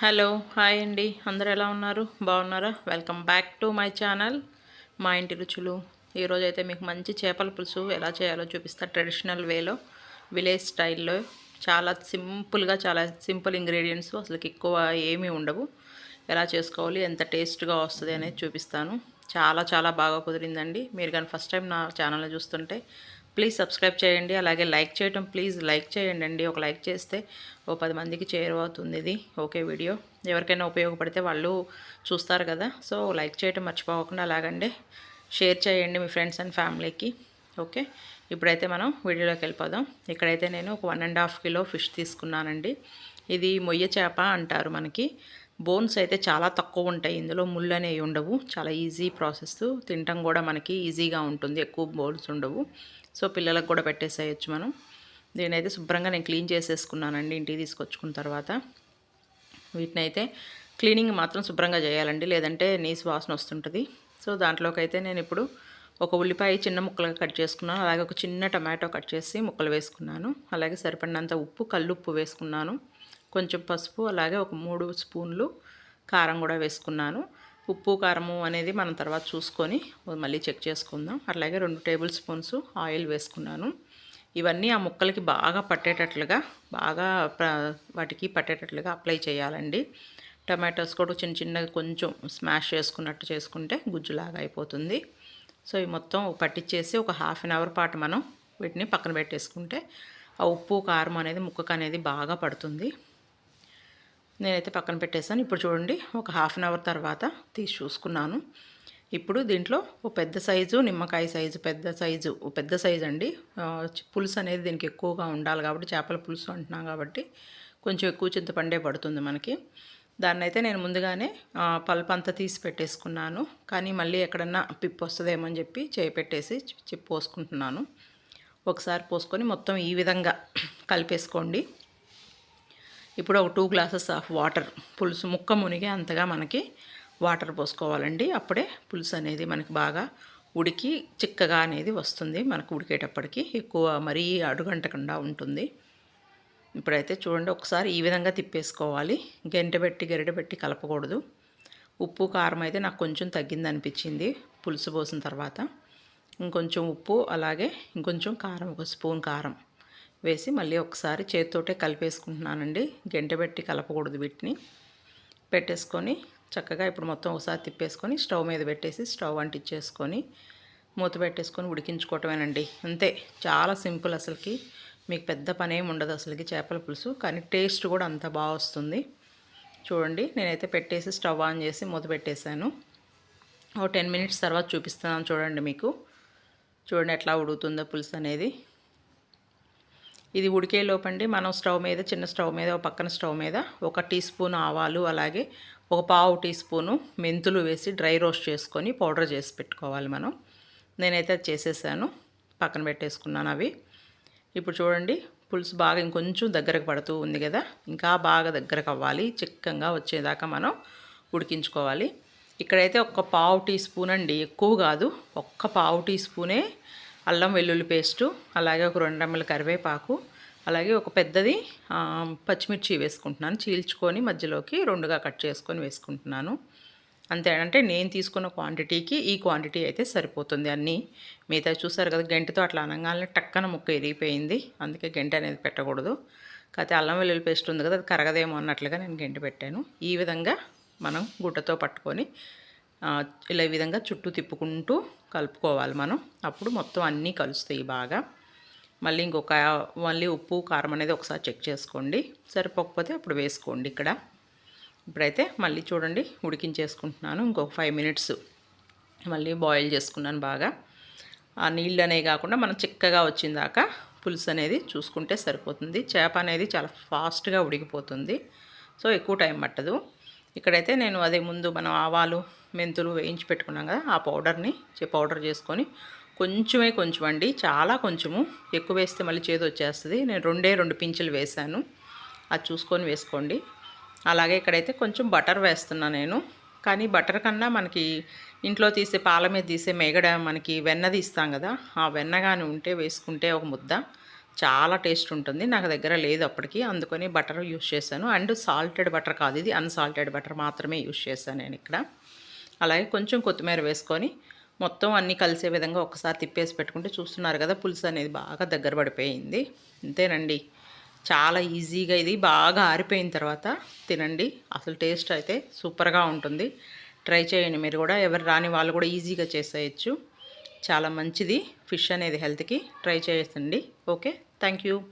Hello hi అండి. అందరు ఎలా ఉన్నారు? బాగున్నారా? Welcome back to my channel. మా ఇంటి రుచులు. ఈరోజైతే మీకు మంచి చేపల పులుసు ఎలా చేయాలో చూపిస్తా ట్రెడిషనల్ వేలో విలేజ్ స్టైల్లో. చాలా సింపుల్గా చాలా సింపుల్ ఇంగ్రీడియంట్స్ అసలుకి ఎక్కువ ఏమీ ఉండవు. ఎలా చేసుకోవాలి ఎంత టేస్ట్గా వస్తుంది అనేది చూపిస్తాను. చాలా చాలా బాగా కుదిరిందండి. మీరు కానీ ఫస్ట్ టైం నా ఛానల్ని చూస్తుంటే ప్లీజ్ సబ్స్క్రైబ్ చేయండి. అలాగే లైక్ చేయటం ప్లీజ్ లైక్ చేయండి అండి ఒక లైక్ చేస్తే ఓ పది మందికి చేరువవుతుంది ఇది. ఓకే వీడియో ఎవరికైనా ఉపయోగపడితే వాళ్ళు చూస్తారు కదా. సో లైక్ చేయటం మర్చిపోకుండా అలాగండి. షేర్ చేయండి మీ ఫ్రెండ్స్ అండ్ ఫ్యామిలీకి ఓకే ఇప్పుడైతే మనం వీడియోలోకి వెళ్ళిపోదాం. ఇక్కడైతే నేను ఒక one and half kilo fish తీసుకున్నానండి. ఇది మొయ్య చేప అంటారు మనకి. బోన్స్ అయితే చాలా తక్కువ ఉంటాయి. ఇందులో ముళ్ళు అనేవి ఉండవు. చాలా ఈజీ ప్రాసెస్. తినటం కూడా మనకి ఈజీగా ఉంటుంది. ఎక్కువ బోన్స్ ఉండవు. సో పిల్లలకు కూడా పెట్టేసేయచ్చు మనం. దీనైతే శుభ్రంగా నేను క్లీన్ చేసేసుకున్నానండి. ఇంటికి తీసుకొచ్చుకున్న తర్వాత. వీటిని అయితే క్లీనింగ్ మాత్రం శుభ్రంగా చేయాలండి. లేదంటే నీసు వాసన వస్తుంటుంది. సో దాంట్లోకి అయితే నేను ఇప్పుడు ఒక ఉల్లిపాయ చిన్న ముక్కలుగా కట్ చేసుకున్నాను. అలాగే ఒక చిన్న టమాటో కట్ చేసి ముక్కలు వేసుకున్నాను. అలాగే సరిపడినంత ఉప్పు కల్లుప్పు వేసుకున్నాను. కొంచెం పసుపు అలాగే ఒక మూడు స్పూన్లు కారం కూడా వేసుకున్నాను. ఉప్పు కారము అనేది మనం తర్వాత చూసుకొని మళ్ళీ చెక్ చేసుకుందాం. అట్లాగే రెండు టేబుల్ స్పూన్స్ ఆయిల్ వేసుకున్నాను. ఇవన్నీ ఆ ముక్కలకి బాగా పట్టేటట్లుగా బాగా వాటికి పట్టేటట్లుగా అప్లై చేయాలండి. టమాటోస్ కూడా చిన్న చిన్నగా కొంచెం స్మాష్ చేసుకున్నట్టు చేసుకుంటే గుజ్జులాగా అయిపోతుంది. సో ఇవి మొత్తం పట్టించేసి ఒక హాఫ్ అన్ అవర్ పాటు మనం వీటిని పక్కన పెట్టేసుకుంటే ఆ ఉప్పు కారం అనేది ముక్కకు అనేది బాగా పడుతుంది. నేనైతే పక్కన పెట్టేశాను. ఇప్పుడు చూడండి ఒక హాఫ్ అన్ అవర్ తర్వాత తీసి చూసుకున్నాను. ఇప్పుడు దీంట్లో ఓ పెద్ద సైజు నిమ్మకాయ సైజు పెద్ద సైజు పెద్ద సైజు అండి. పులుసు అనేది దీనికి ఎక్కువగా ఉండాలి కాబట్టి చేపల పులుసు అంటున్నాం కాబట్టి కొంచెం ఎక్కువ చింతపండే పడుతుంది మనకి. దాన్ని అయితే నేను ముందుగానే పల్ప్ అంతా తీసి పెట్టేసుకున్నాను. కానీ మళ్ళీ ఎక్కడన్నా పిప్పు వస్తుందేమో అని చెప్పి చేయి పెట్టేసి పోసుకుంటున్నాను. ఒకసారి పోసుకొని మొత్తం ఈ విధంగా కలిపేసుకోండి. ఇప్పుడు ఒక టూ గ్లాసెస్ ఆఫ్ వాటర్. పులుసు ముక్క మునిగే అంతగా మనకి వాటర్ పోసుకోవాలండి. అప్పుడే పులుసు అనేది మనకి బాగా ఉడికి చిక్కగా అనేది వస్తుంది మనకు ఉడికేటప్పటికి. ఎక్కువ మరీ అడుగంటకుండా ఉంటుంది. ఇప్పుడైతే చూడండి ఒకసారి ఈ విధంగా తిప్పేసుకోవాలి. గంట పెట్టి గరిట పెట్టి కలపకూడదు. ఉప్పు కారం అయితే నాకు కొంచెం తగ్గింది అనిపించింది పులుసు పోసిన తర్వాత. ఇంకొంచెం ఉప్పు అలాగే ఇంకొంచెం కారం ఒక స్పూన్ కారం. వేసి మళ్ళీ ఒకసారి చేతితోటే కలిపేసుకుంటున్నానండి. గంట పెట్టి కలపకూడదు వీటిని. పెట్టేసుకొని చక్కగా ఇప్పుడు మొత్తం ఒకసారి తిప్పేసుకొని స్టవ్ మీద పెట్టేసి స్టవ్ అంటించేసుకొని మూత పెట్టేసుకొని ఉడికించుకోవటమేనండి. అంతే. చాలా సింపుల్ అసలుకి. మీకు పెద్ద పని ఏమి ఉండదు అసలుకి చేపల పులుసు. కానీ టేస్ట్ కూడా అంత బాగా వస్తుంది. చూడండి. నేనైతే పెట్టేసి స్టవ్ ఆన్ చేసి మూత పెట్టేశాను. ఓ టెన్ మినిట్స్ తర్వాత చూపిస్తున్నాను చూడండి మీకు. చూడండి ఎట్లా ఉడుకుతుందో పులుసు అనేది ఇది ఉడికే లోపండి. మనం స్టవ్ మీద చిన్న స్టవ్ మీద ఒక పక్కన స్టవ్ మీద ఒక టీ స్పూన్ ఆవాలు అలాగే ఒక పావు టీ స్పూను మెంతులు వేసి డ్రై రోస్ట్ చేసుకొని పౌడర్ చేసి పెట్టుకోవాలి మనం. నేనైతే అది చేసేసాను. పక్కన పెట్టేసుకున్నాను అవి. ఇప్పుడు చూడండి పులుసు బాగా ఇంకొంచెం దగ్గరకు పడుతూ ఉంది కదా. ఇంకా బాగా దగ్గరకు అవ్వాలి. చిక్కంగా వచ్చేదాకా మనం ఉడికించుకోవాలి. ఇక్కడైతే ఒక్క పావు టీ స్పూన్ అండి. ఎక్కువ కాదు ఒక్క పావు టీ స్పూనే అల్లం వెల్లుల్లి పేస్టు అలాగే ఒక రెండు రెమ్మల కరివేపాకు అలాగే ఒక పెద్దది పచ్చిమిర్చి వేసుకుంటున్నాను. చీల్చుకొని మధ్యలోకి రెండుగా కట్ చేసుకొని వేసుకుంటున్నాను. అంతే అంటే నేను తీసుకున్న క్వాంటిటీకి ఈ క్వాంటిటీ అయితే సరిపోతుంది అన్నీ. మిగతా చూసారు కదా గంటతో అట్లా అనగానే టక్కన ముక్క ఎరిగిపోయింది అందుకే గంట అనేది పెట్టకూడదు. కాకపోతే అల్లం వెల్లుల్లి పేస్ట్ ఉంది కదా అది కరగదేమో అన్నట్లుగా నేను గంట పెట్టాను. ఈ విధంగా మనం గుడ్డతో పట్టుకొని ఇలా ఈ విధంగా చుట్టూ తిప్పుకుంటూ కలుపుకోవాలి మనం. అప్పుడు మొత్తం అన్నీ కలుస్తాయి బాగా. మళ్ళీ ఇంకొక మళ్ళీ ఉప్పు కారం అనేది ఒకసారి చెక్ చేసుకోండి. సరిపోకపోతే అప్పుడు వేసుకోండి ఇక్కడ. ఇప్పుడైతే మళ్ళీ చూడండి ఉడికించేసుకుంటున్నాను. ఇంకొక ఫైవ్ మినిట్స్ మళ్ళీ బాయిల్ చేసుకున్నాను బాగా. ఆ నీళ్ళు అనేవి కాకుండా మనం చిక్కగా వచ్చిందాక పులుసు అనేది చూసుకుంటే సరిపోతుంది. చేప అనేది చాలా ఫాస్ట్గా ఉడికిపోతుంది. సో ఎక్కువ టైం పట్టదు. ఇక్కడైతే నేను అదే ముందు మనం ఆవాలు మెంతులు వేయించి పెట్టుకున్నాం కదా ఆ పౌడర్ని పౌడర్ చేసుకొని కొంచెమే కొంచెం అండి చాలా కొంచెము. ఎక్కువ వేస్తే మళ్ళీ చేదు వచ్చేస్తుంది. నేను రెండే రెండు పింఛలు వేశాను. అది చూసుకొని వేసుకోండి. అలాగే ఇక్కడైతే కొంచెం బటర్ వేస్తున్నా నేను. కానీ బటర్ కన్నా మనకి ఇంట్లో తీసే పాల మీద తీసే మేగడ మనకి వెన్న తీస్తాం కదా ఆ వెన్న కానీ ఉంటే వేసుకుంటే ఒక ముద్ద. చాలా టేస్ట్ ఉంటుంది. నాకు దగ్గర లేదు అప్పటికి. అందుకని బటర్ యూస్ చేశాను. అండ్ సాల్టెడ్ బటర్ కాదు ఇది. అన్సాల్టెడ్ బటర్ మాత్రమే యూస్ చేశాను నేను ఇక్కడ. అలాగే కొంచెం కొత్తిమీర వేసుకొని మొత్తం అన్నీ కలిసే విధంగా ఒకసారి తిప్పేసి పెట్టుకుంటే చూస్తున్నారు కదా పులుసు అనేది బాగా దగ్గర పడిపోయింది. అంతేనండి చాలా ఈజీగా ఇది బాగా ఆరిపోయిన తర్వాత తినండి. అసలు టేస్ట్ అయితే సూపర్గా ఉంటుంది. ట్రై చేయండి మీరు కూడా. ఎవరు రాని వాళ్ళు కూడా ఈజీగా చేసేయచ్చు. చాలా మంచిది ఫిష్ అనేది హెల్త్కి. ట్రై చేయండి. ఓకే? Thank you.